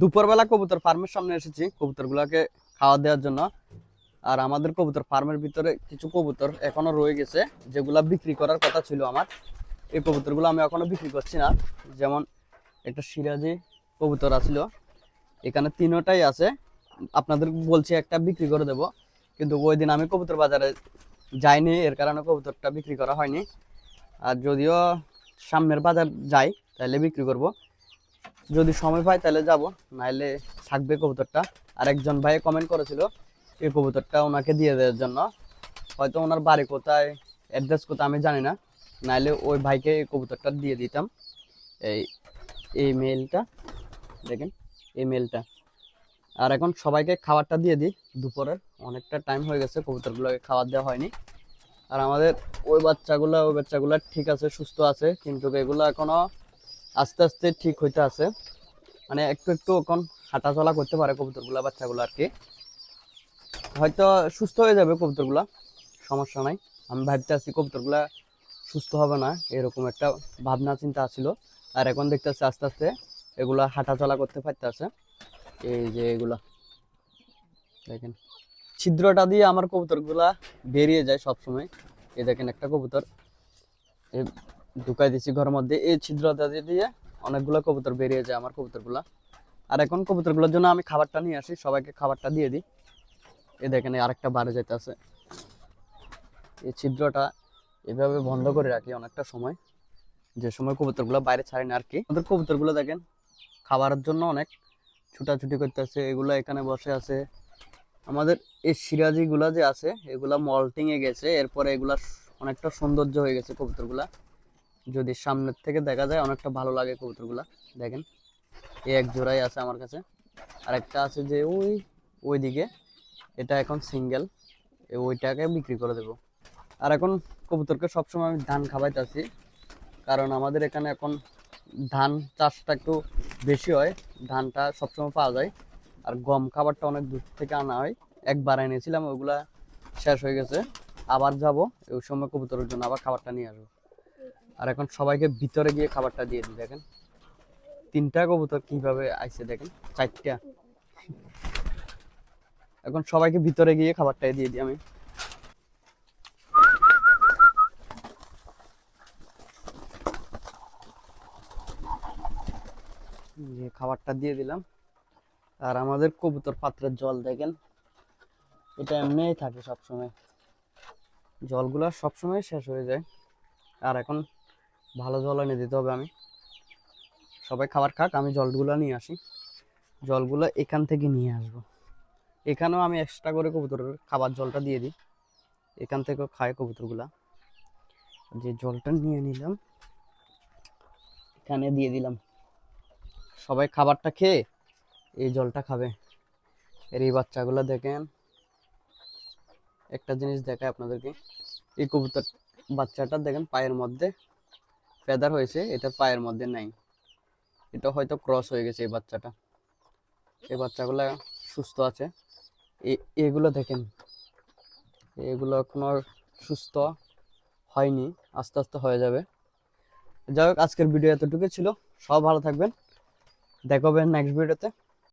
দুপুরবেলা কবুতর ফার্মের সামনে এসেছি। কবুতরগুলোকে খাওয়া দেওয়ার জন্য। আর আমাদের কবুতর ফার্মের ভিতরে কিছু কবুতর এখনও রয়ে গেছে, যেগুলা বিক্রি করার কথা ছিল আমার। এই কবুতরগুলো আমি এখনও বিক্রি করছি না। যেমন একটা সিরাজি কবুতর আছিল। এখানে তিনোটাই আছে। আপনাদের বলছি একটা বিক্রি করে দেব। কিন্তু ওই দিন আমি কবুতর বাজারে যাইনি, এর কারণে কবুতরটা বিক্রি করা হয়নি। আর যদিও সামনের বাজার যাই তাহলে বিক্রি করব। যদি সময় পাই তাহলে যাব, নাইলে থাকবে কবুতরটা। আর একজন ভাই কমেন্ট করেছিল এই কবুতরটা ওনাকে দিয়ে দেওয়ার জন্য। হয়তো ওনার বাড়ি কোথায় অ্যাড্রেস কোথায় আমি জানি না। নাইলে ওই ভাইকে এই কবুতরটা দিয়ে দিতাম। এই এই মেলটা দেখেন, এই মেলটা আর এখন সবাইকে খাবারটা দিয়ে দিই। দুপুরের অনেকটা টাইম হয়ে গেছে, কবুতরগুলোকে খাবার দেওয়া হয়নি। আর আমাদের ওই বাচ্চাগুলো ওই বাচ্চাগুলো ঠিক আছে, সুস্থ আছে, কিন্তু এগুলো এখনও আস্তে আস্তে ঠিক হইতে আছে। মানে একটু একটু এখন হাঁটা চলা করতে পারে কবুতরগুলা, বাচ্চাগুলো আর কি। হয়তো সুস্থ হয়ে যাবে কবুতরগুলা, সমস্যা নাই। আমি ভাবতে আছি কবুতরগুলা সুস্থ হবে না, এরকম একটা ভাবনা, চিন্তা ছিল। আর এখন দেখতেছি আস্তে আস্তে এগুলা হাঁটা চলা করতে পারতে আছে এই যে এগুলা, দেখেন। ছিদ্রটা দিয়ে আমার কবুতরগুলা বেরিয়ে যায় সব সময় এই দেখেন একটা কবুতর। ঢুকাই দিছি ঘরের মধ্যে। এই ছিদ্রটা দিয়ে অনেকগুলো কবুতর বেরিয়ে যায় আমার কবুতরগুলা। আর এখন কবুতরগুলোর জন্য আমি খাবারটা নিয়ে আসি, সবাইকে খাবারটা দিয়ে দিই। এ দেখেন আরেকটা বারে যেতে আছে এই ছিদ্রটা এভাবে বন্ধ করে রাখি অনেকটা সময়। যে সময় কবুতরগুলো বাইরে ছাড়ি না আর কি। আমাদের কবুতরগুলো দেখেন, খাবারের জন্য অনেক ছুটাছুটি করতেছে। এগুলো এখানে বসে আছে। আমাদের এই সিরাজিগুলা যে আছে, এগুলা মল্টিং এ গেছে। এরপরে এগুলা অনেকটা সৌন্দর্য হয়ে গেছে কবুতরগুলা। যদি সামনের থেকে দেখা যায় অনেকটা ভালো লাগে কবুতরগুলা। দেখেন এই এক জোড়াই আছে আমার কাছে। আর একটা আছে যে ওই ওই দিকে এটা এখন সিঙ্গেল ওইটাকে বিক্রি করে দেব। আর এখন কবুতরকে সবসময় আমি ধান খাওয়াইতেছি, কারণ আমাদের এখানে এখন ধান চাষটা একটু বেশি হয়, ধানটা সবসময় পাওয়া যায়। আর গম খাবারটা অনেক দূর থেকে আনা হয়। একবার এনেছিলাম, ওগুলা শেষ হয়ে গেছে। আবার যাব ওই সময় কবুতরের জন্য আবার খাবারটা নিয়ে আসব। আর এখন সবাইকে ভিতরে গিয়ে খাবারটা দিয়ে দিই, দেখেন। তিনটা কবুতর কীভাবে আইছে, দেখেন, চারটা। এখন সবাইকে ভিতরে গিয়ে খাবারটা দিয়ে দিই আমি। খাবারটা দিয়ে দিলাম। আর আমাদের কবুতর পাত্রের জল, দেখেন, এটা এমনিই থাকে সবসময়। জলগুলো সবসময় শেষ হয়ে যায়। আর এখন ভালো জল এনে দিতে হবে আমি। সবাই খাবার খাক, আমি জলগুলো নিয়ে আসি। জলগুলো এখান থেকে নিয়ে আসব। এখানেও আমি এক্সট্রা করে কবুতরের খাবার জলটা দিয়ে দিই। এখান থেকেও খায় কবুতরগুলা। যে জলটা নিয়ে নিলাম, এখানে দিয়ে দিলাম। সবাই খাবারটা খেয়ে এই জলটা খাবে। এর এই বাচ্চাগুলো দেখেন। একটা জিনিস দেখায় আপনাদেরকে। এই কবুতর বাচ্চাটা দেখেন পায়ের মধ্যে ফেদার হয়েছে, এটা পায়ের মধ্যে নাই। এটা হয়তো ক্রস হয়ে গেছে এই বাচ্চাটা। এই বাচ্চাগুলো সুস্থ আছে। এগুলো দেখেন। এগুলো এখনও সুস্থ হয়নি, আস্তে আস্তে হয়ে যাবে। যাই হোক, আজকের ভিডিও এতটুকু ছিল। সব ভালো থাকবেন। দেখাবেন নেক্সট ভিডিওতে